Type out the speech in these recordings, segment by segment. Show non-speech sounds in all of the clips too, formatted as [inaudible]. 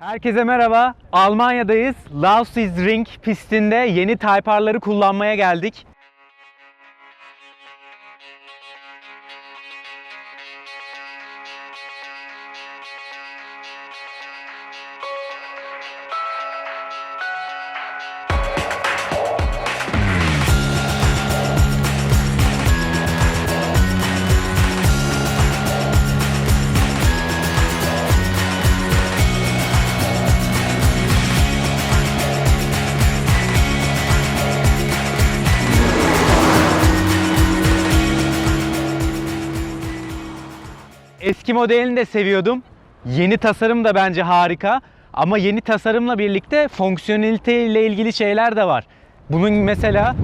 Herkese merhaba. Almanya'dayız. Lausiz Ring pistinde yeni Type R'ları kullanmaya geldik. Eski modelini de seviyordum. Yeni tasarım da bence harika. Ama yeni tasarımla birlikte fonksiyonelite ile ilgili şeyler de var. Bunun mesela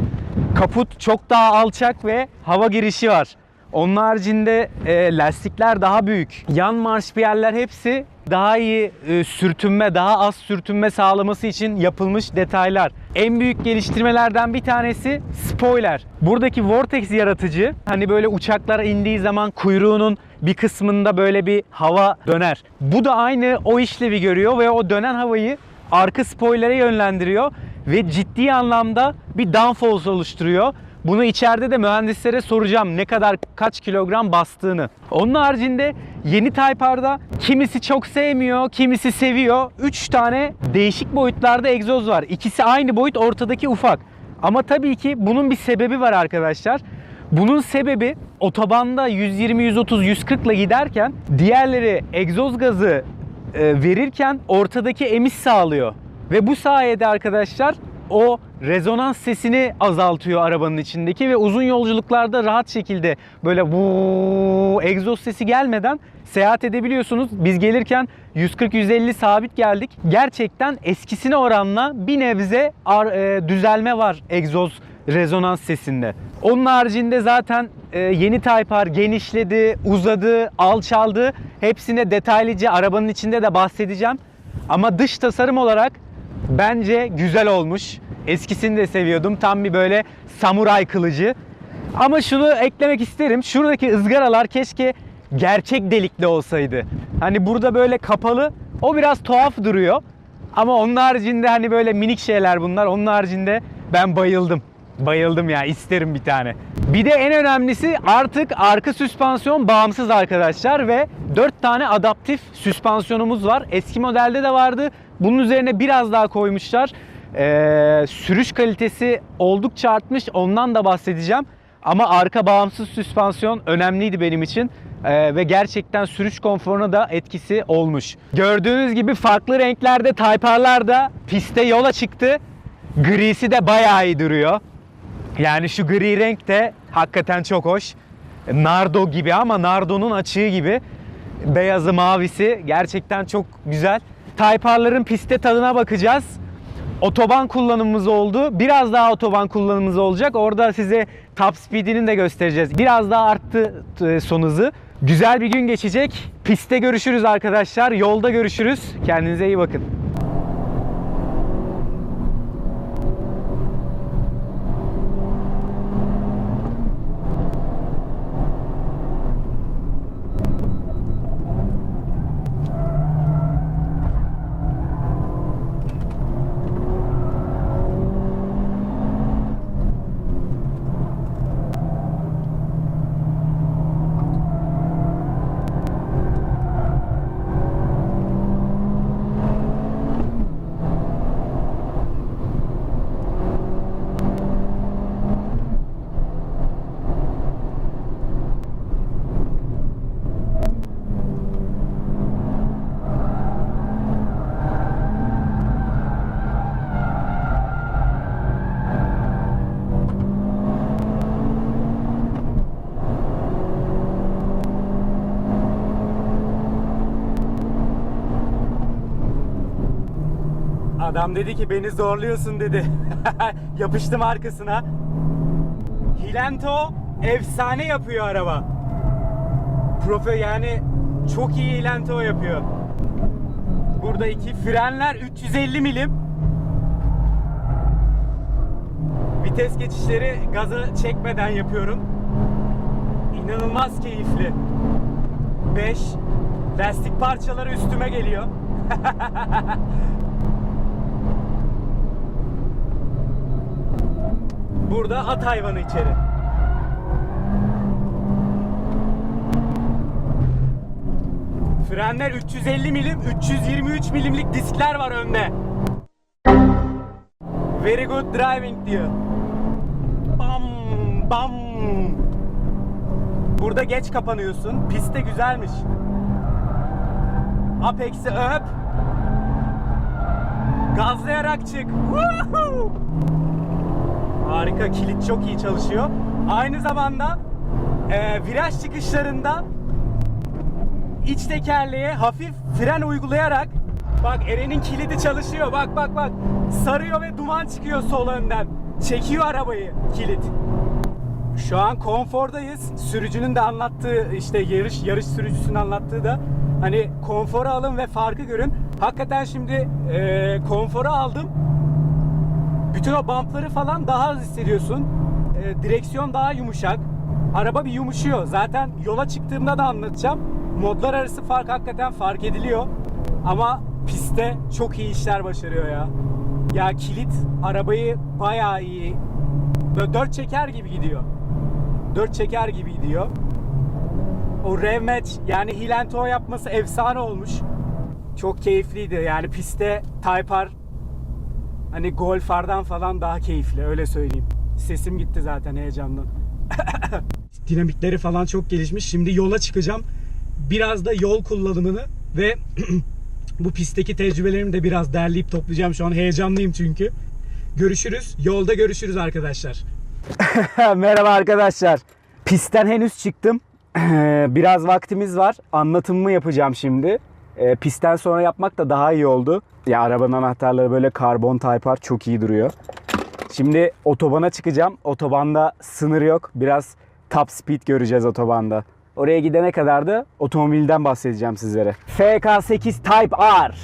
kaput çok daha alçak ve hava girişi var. Onun haricinde e, lastikler daha büyük. Yan marşpiyerler hepsi daha iyi e, sürtünme, daha az sürtünme sağlaması için yapılmış detaylar. En büyük geliştirmelerden bir tanesi spoiler. Buradaki vortex yaratıcı hani böyle uçaklar indiği zaman kuyruğunun bir kısmında böyle bir hava döner. Bu da aynı o işlevi görüyor ve o dönen havayı arka spoilere yönlendiriyor ve ciddi anlamda bir downforce oluşturuyor. Bunu içeride de mühendislere soracağım ne kadar kaç kilogram bastığını. Onun haricinde yeni Type R'da kimisi çok sevmiyor, kimisi seviyor. 3 tane değişik boyutlarda egzoz var. İkisi aynı boyut, ortadaki ufak. Ama tabii ki bunun bir sebebi var arkadaşlar. Bunun sebebi otobanda 120, 130, 140 ile giderken diğerleri egzoz gazı e, verirken ortadaki emiş sağlıyor. Ve bu sayede arkadaşlar o rezonans sesini azaltıyor arabanın içindeki ve uzun yolculuklarda rahat şekilde böyle bu egzoz sesi gelmeden seyahat edebiliyorsunuz. Biz gelirken 140-150 sabit geldik. Gerçekten eskisine oranla bir nebze e, düzelme var egzoz rezonans sesinde. Onun haricinde zaten e, yeni Type R genişledi, uzadı, alçaldı. Hepsine detaylıca arabanın içinde de bahsedeceğim. Ama dış tasarım olarak bence güzel olmuş. Eskisini de seviyordum. Tam bir böyle samuray kılıcı. Ama şunu eklemek isterim. Şuradaki ızgaralar keşke gerçek delikli olsaydı. Hani burada böyle kapalı. O biraz tuhaf duruyor. Ama onun haricinde hani böyle minik şeyler bunlar. Onun haricinde ben bayıldım. Bayıldım ya isterim bir tane. Bir de en önemlisi artık arka süspansiyon bağımsız arkadaşlar ve 4 tane adaptif süspansiyonumuz var. Eski modelde de vardı. Bunun üzerine biraz daha koymuşlar. Ee, sürüş kalitesi oldukça artmış. Ondan da bahsedeceğim. Ama arka bağımsız süspansiyon önemliydi benim için. Ee, ve gerçekten sürüş konforuna da etkisi olmuş. Gördüğünüz gibi farklı renklerde Type R'lar da piste yola çıktı. Grisi de bayağı iyi duruyor. Yani şu gri renk de hakikaten çok hoş. Nardo gibi ama Nardo'nun açığı gibi. Beyazı mavisi gerçekten çok güzel. Type R'ların piste tadına bakacağız. Otoban kullanımımız oldu. Biraz daha otoban kullanımımız olacak. Orada size top speed'ini de göstereceğiz. Biraz daha arttı e, son hızı. Güzel bir gün geçecek. Piste görüşürüz arkadaşlar. Yolda görüşürüz. Kendinize iyi bakın. Adam dedi ki beni zorluyorsun dedi. [laughs] Yapıştım arkasına. Hilento efsane yapıyor araba. Profe yani çok iyi Hilento yapıyor. Burada iki frenler 350 milim. Vites geçişleri gazı çekmeden yapıyorum. İnanılmaz keyifli. 5 lastik parçaları üstüme geliyor. [laughs] Burada at hayvanı içeri. Frenler 350 milim, 323 milimlik diskler var önde. Very good driving diyor. Bam bam. Burada geç kapanıyorsun. Pist de güzelmiş. Apex'i öp. Gazlayarak çık. Woohoo! Harika. Kilit çok iyi çalışıyor. Aynı zamanda e, viraj çıkışlarında iç tekerleğe hafif fren uygulayarak bak Eren'in kilidi çalışıyor. Bak bak bak. Sarıyor ve duman çıkıyor sol önden. Çekiyor arabayı kilit. Şu an konfordayız. Sürücünün de anlattığı işte yarış yarış sürücüsünün anlattığı da hani konforu alın ve farkı görün. Hakikaten şimdi e, konforu aldım. Bütün o bumpları falan daha az hissediyorsun. E, direksiyon daha yumuşak. Araba bir yumuşuyor. Zaten yola çıktığımda da anlatacağım. Modlar arası fark hakikaten fark ediliyor. Ama pistte çok iyi işler başarıyor ya. Ya kilit arabayı bayağı iyi. Böyle dört çeker gibi gidiyor. Dört çeker gibi gidiyor. O rev match yani toe yapması efsane olmuş. Çok keyifliydi. Yani pistte Type R Hani Golf falan daha keyifli öyle söyleyeyim. Sesim gitti zaten heyecandan. [laughs] Dinamikleri falan çok gelişmiş. Şimdi yola çıkacağım. Biraz da yol kullanımını ve [clears throat] bu pistteki tecrübelerimi de biraz derleyip toplayacağım. Şu an heyecanlıyım çünkü. Görüşürüz. Yolda görüşürüz arkadaşlar. [laughs] Merhaba arkadaşlar. Pistten henüz çıktım. [clears throat] Biraz vaktimiz var. Anlatımımı yapacağım şimdi. E, pistten sonra yapmak da daha iyi oldu. Ya arabanın anahtarları böyle karbon Type R çok iyi duruyor. Şimdi otobana çıkacağım. Otobanda sınır yok. Biraz top speed göreceğiz otobanda. Oraya gidene kadar da otomobilden bahsedeceğim sizlere. FK8 Type R.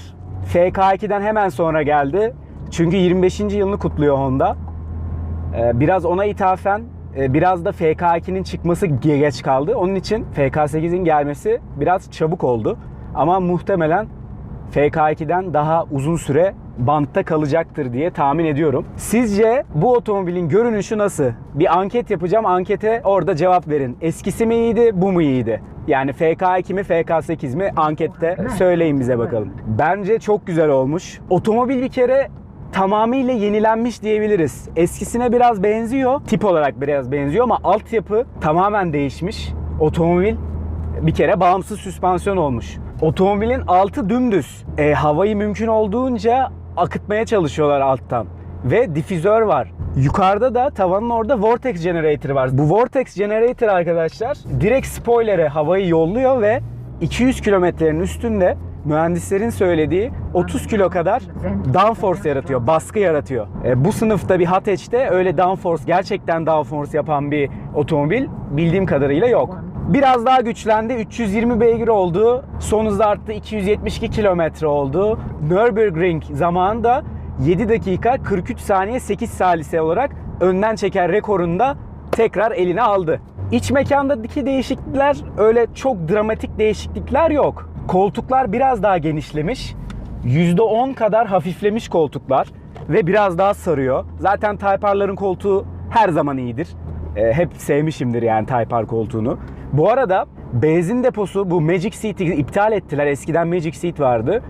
FK2'den hemen sonra geldi. Çünkü 25. yılını kutluyor Honda. Ee, Biraz ona ithafen e, biraz da FK2'nin çıkması ge- geç kaldı. Onun için FK8'in gelmesi biraz çabuk oldu. Ama muhtemelen FK2'den daha uzun süre bantta kalacaktır diye tahmin ediyorum. Sizce bu otomobilin görünüşü nasıl? Bir anket yapacağım. Ankete orada cevap verin. Eskisi mi iyiydi, bu mu iyiydi? Yani FK2 mi, FK8 mi? Ankette söyleyin bize bakalım. Bence çok güzel olmuş. Otomobil bir kere tamamıyla yenilenmiş diyebiliriz. Eskisine biraz benziyor. Tip olarak biraz benziyor ama altyapı tamamen değişmiş. Otomobil bir kere bağımsız süspansiyon olmuş. Otomobilin altı dümdüz. E, havayı mümkün olduğunca akıtmaya çalışıyorlar alttan. Ve difüzör var. Yukarıda da tavanın orada Vortex Generator var. Bu Vortex Generator arkadaşlar direkt spoiler'e havayı yolluyor ve 200 kilometrenin üstünde mühendislerin söylediği 30 kilo kadar downforce yaratıyor, baskı yaratıyor. E, bu sınıfta bir Hatch'te öyle downforce, gerçekten downforce yapan bir otomobil bildiğim kadarıyla yok. Biraz daha güçlendi. 320 beygir oldu. Son hızı arttı. 272 kilometre oldu. Nürburgring zamanında 7 dakika 43 saniye 8 salise olarak önden çeker rekorunu da tekrar eline aldı. İç mekandaki değişiklikler öyle çok dramatik değişiklikler yok. Koltuklar biraz daha genişlemiş. %10 kadar hafiflemiş koltuklar ve biraz daha sarıyor. Zaten Type R'ların koltuğu her zaman iyidir. E, hep sevmişimdir yani Type R koltuğunu. Bu arada benzin deposu bu Magic Seat'i iptal ettiler. Eskiden Magic Seat vardı.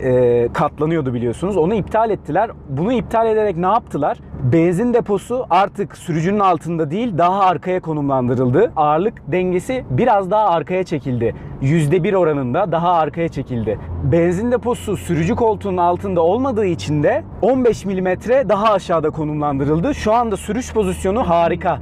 E, katlanıyordu biliyorsunuz. Onu iptal ettiler. Bunu iptal ederek ne yaptılar? Benzin deposu artık sürücünün altında değil daha arkaya konumlandırıldı. Ağırlık dengesi biraz daha arkaya çekildi. %1 oranında daha arkaya çekildi. Benzin deposu sürücü koltuğunun altında olmadığı için de 15 milimetre daha aşağıda konumlandırıldı. Şu anda sürüş pozisyonu harika.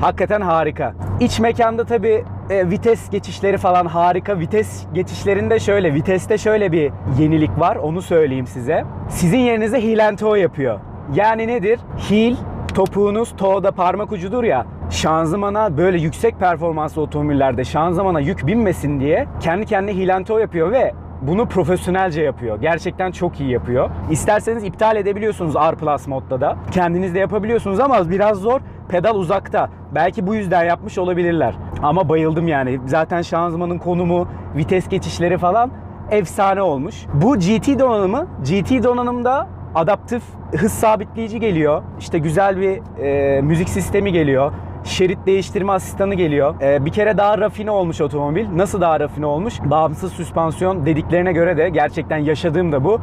Hakikaten harika. İç mekanda tabi vites geçişleri falan harika. Vites geçişlerinde şöyle, viteste şöyle bir yenilik var. Onu söyleyeyim size. Sizin yerinize heel and toe yapıyor. Yani nedir? Heel topuğunuz toğda parmak ucudur ya. Şanzımana böyle yüksek performanslı otomobillerde şanzımana yük binmesin diye kendi kendine heel and toe yapıyor ve bunu profesyonelce yapıyor. Gerçekten çok iyi yapıyor. İsterseniz iptal edebiliyorsunuz R Plus modda da. Kendiniz de yapabiliyorsunuz ama biraz zor. Pedal uzakta. Belki bu yüzden yapmış olabilirler. Ama bayıldım yani. Zaten şanzımanın konumu, vites geçişleri falan efsane olmuş. Bu GT donanımı, GT donanımda adaptif hız sabitleyici geliyor. İşte güzel bir e, müzik sistemi geliyor. Şerit değiştirme asistanı geliyor. E, bir kere daha rafine olmuş otomobil. Nasıl daha rafine olmuş? Bağımsız süspansiyon dediklerine göre de gerçekten yaşadığım da bu.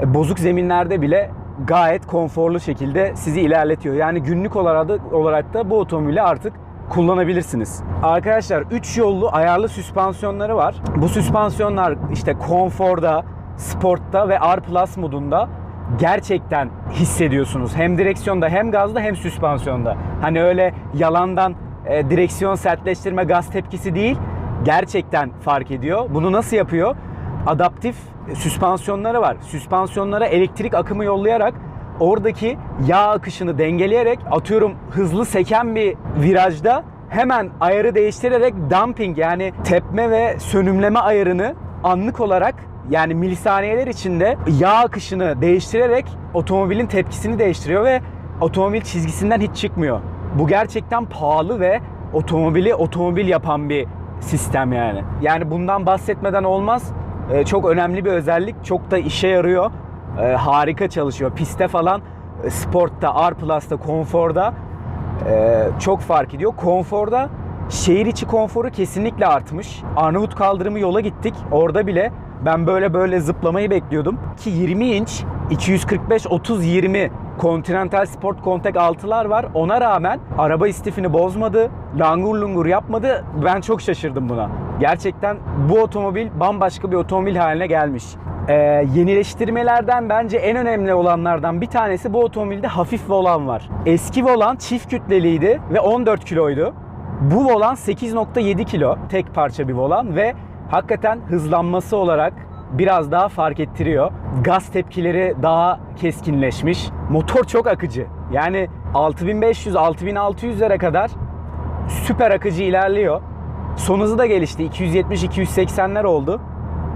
E, bozuk zeminlerde bile gayet konforlu şekilde sizi ilerletiyor. Yani günlük olarak da, olarak da bu otomobili artık kullanabilirsiniz. Arkadaşlar 3 yollu ayarlı süspansiyonları var. Bu süspansiyonlar işte konforda, sportta ve R Plus modunda gerçekten hissediyorsunuz. Hem direksiyonda hem gazda hem süspansiyonda. Hani öyle yalandan e, direksiyon sertleştirme gaz tepkisi değil. Gerçekten fark ediyor. Bunu nasıl yapıyor? Adaptif süspansiyonları var. Süspansiyonlara elektrik akımı yollayarak oradaki yağ akışını dengeleyerek atıyorum hızlı seken bir virajda hemen ayarı değiştirerek dumping yani tepme ve sönümleme ayarını anlık olarak yani milisaniyeler içinde yağ akışını değiştirerek otomobilin tepkisini değiştiriyor ve otomobil çizgisinden hiç çıkmıyor. Bu gerçekten pahalı ve otomobili otomobil yapan bir sistem yani. Yani bundan bahsetmeden olmaz. Ee, çok önemli bir özellik. Çok da işe yarıyor. Ee, harika çalışıyor. Piste falan, e, sportta, R Plus'ta, konforda e, çok fark ediyor. Konforda şehir içi konforu kesinlikle artmış. Arnavut kaldırımı yola gittik. Orada bile ben böyle böyle zıplamayı bekliyordum. Ki 20 inç 245 30 20 Continental Sport Contact 6'lar var. Ona rağmen araba istifini bozmadı. Langur lungur yapmadı. Ben çok şaşırdım buna. Gerçekten bu otomobil bambaşka bir otomobil haline gelmiş. Ee, yenileştirmelerden bence en önemli olanlardan bir tanesi bu otomobilde hafif volan var. Eski volan çift kütleliydi ve 14 kiloydu. Bu volan 8.7 kilo tek parça bir volan ve hakikaten hızlanması olarak biraz daha fark ettiriyor. Gaz tepkileri daha keskinleşmiş. Motor çok akıcı. Yani 6500-6600'lere kadar süper akıcı ilerliyor. Son hızı da gelişti. 270-280'ler oldu.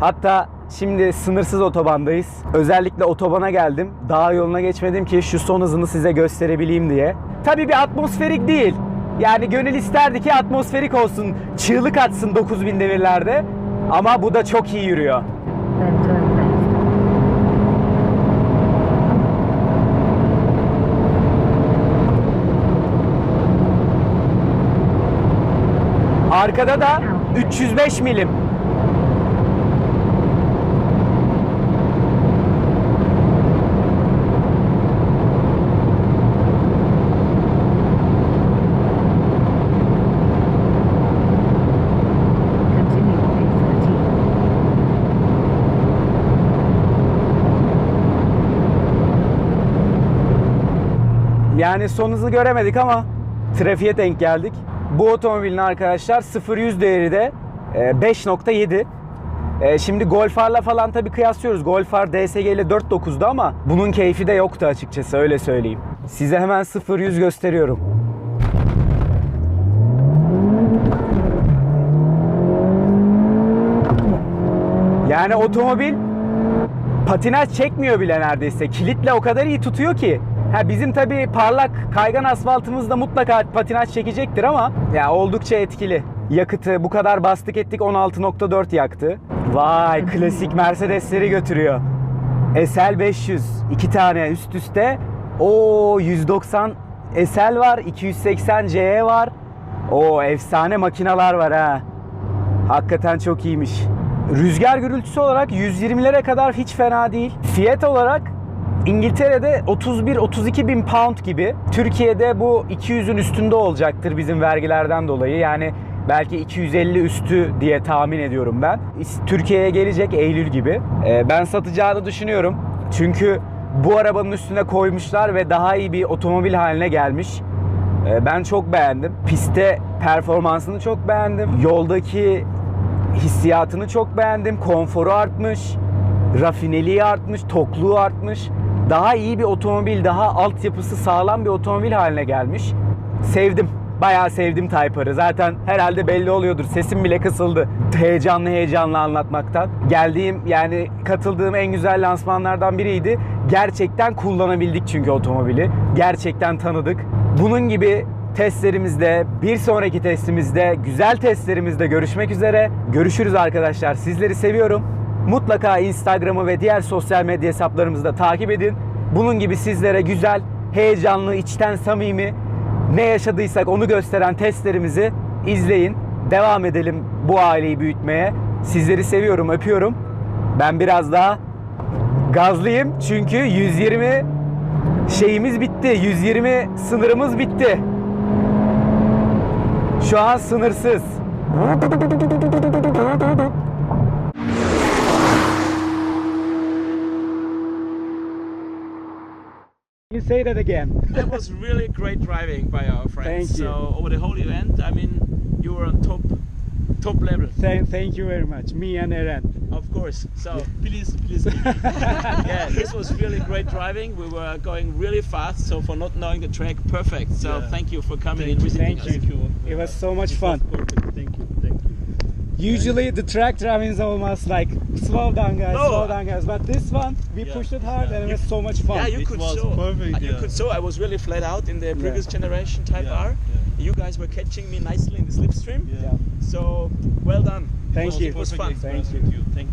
Hatta şimdi sınırsız otobandayız. Özellikle otobana geldim. Dağ yoluna geçmedim ki şu son hızını size gösterebileyim diye. Tabii bir atmosferik değil. Yani gönül isterdi ki atmosferik olsun. Çığlık atsın 9000 devirlerde. Ama bu da çok iyi yürüyor. Then Arkada da 305 milim. Continue A13. Yani son hızı göremedik ama trafiğe denk geldik. Bu otomobilin arkadaşlar 0-100 değeri de e, 5.7. E, Şimdi Golf R'la falan tabii kıyaslıyoruz. Golf R DSG ile 4.9'du ama bunun keyfi de yoktu açıkçası öyle söyleyeyim. Size hemen 0-100 gösteriyorum. Yani otomobil patinaj çekmiyor bile neredeyse. Kilitle o kadar iyi tutuyor ki. Ha bizim tabii parlak kaygan asfaltımızda mutlaka patinaj çekecektir ama ya oldukça etkili. Yakıtı bu kadar bastık ettik 16.4 yaktı. Vay klasik Mercedesleri götürüyor. SL 500 iki tane üst üste. O 190 SL var, 280 CE var. O efsane makinalar var ha. Hakikaten çok iyiymiş. Rüzgar gürültüsü olarak 120'lere kadar hiç fena değil. Fiyat olarak İngiltere'de 31-32 bin pound gibi. Türkiye'de bu 200'ün üstünde olacaktır bizim vergilerden dolayı. Yani belki 250 üstü diye tahmin ediyorum ben. Türkiye'ye gelecek Eylül gibi. Ee, Ben satacağını düşünüyorum. Çünkü bu arabanın üstüne koymuşlar ve daha iyi bir otomobil haline gelmiş. Ee, Ben çok beğendim. Piste performansını çok beğendim. Yoldaki hissiyatını çok beğendim. Konforu artmış. Rafineliği artmış. Tokluğu artmış. Daha iyi bir otomobil, daha altyapısı sağlam bir otomobil haline gelmiş. Sevdim. Bayağı sevdim Type R'ı. Zaten herhalde belli oluyordur. Sesim bile kısıldı. Heyecanlı heyecanlı anlatmaktan. Geldiğim yani katıldığım en güzel lansmanlardan biriydi. Gerçekten kullanabildik çünkü otomobili. Gerçekten tanıdık. Bunun gibi testlerimizde, bir sonraki testimizde, güzel testlerimizde görüşmek üzere. Görüşürüz arkadaşlar. Sizleri seviyorum. Mutlaka Instagram'ı ve diğer sosyal medya hesaplarımızı da takip edin. Bunun gibi sizlere güzel, heyecanlı, içten samimi ne yaşadıysak onu gösteren testlerimizi izleyin. Devam edelim bu aileyi büyütmeye. Sizleri seviyorum, öpüyorum. Ben biraz daha gazlıyım çünkü 120 şeyimiz bitti. 120 sınırımız bitti. Şu an sınırsız. Say that again. [laughs] That was really great driving by our friends. Thank you. So over the whole event, I mean, you were on top, top level. Thank, thank you very much. Me and Eren. Of course. So please, please. [laughs] yeah, this was really great driving. We were going really fast. So for not knowing the track, perfect. So Yeah. thank you for coming and visiting Thank us. you. It was so much fun. Perfect. Thank you. Thank you. Usually the track driving is almost like slow down guys, No. slow down guys. But this one we Yeah. pushed it hard Yeah. and it was so much fun. Yeah, you It could was show. perfect, uh, You could show. I was really flat out in the previous generation Type Yeah, R. yeah. You guys were catching me nicely in the slipstream. Yeah. Yeah. So well done. Thank It was- you. It was fun. Thank you. Thank you for everything.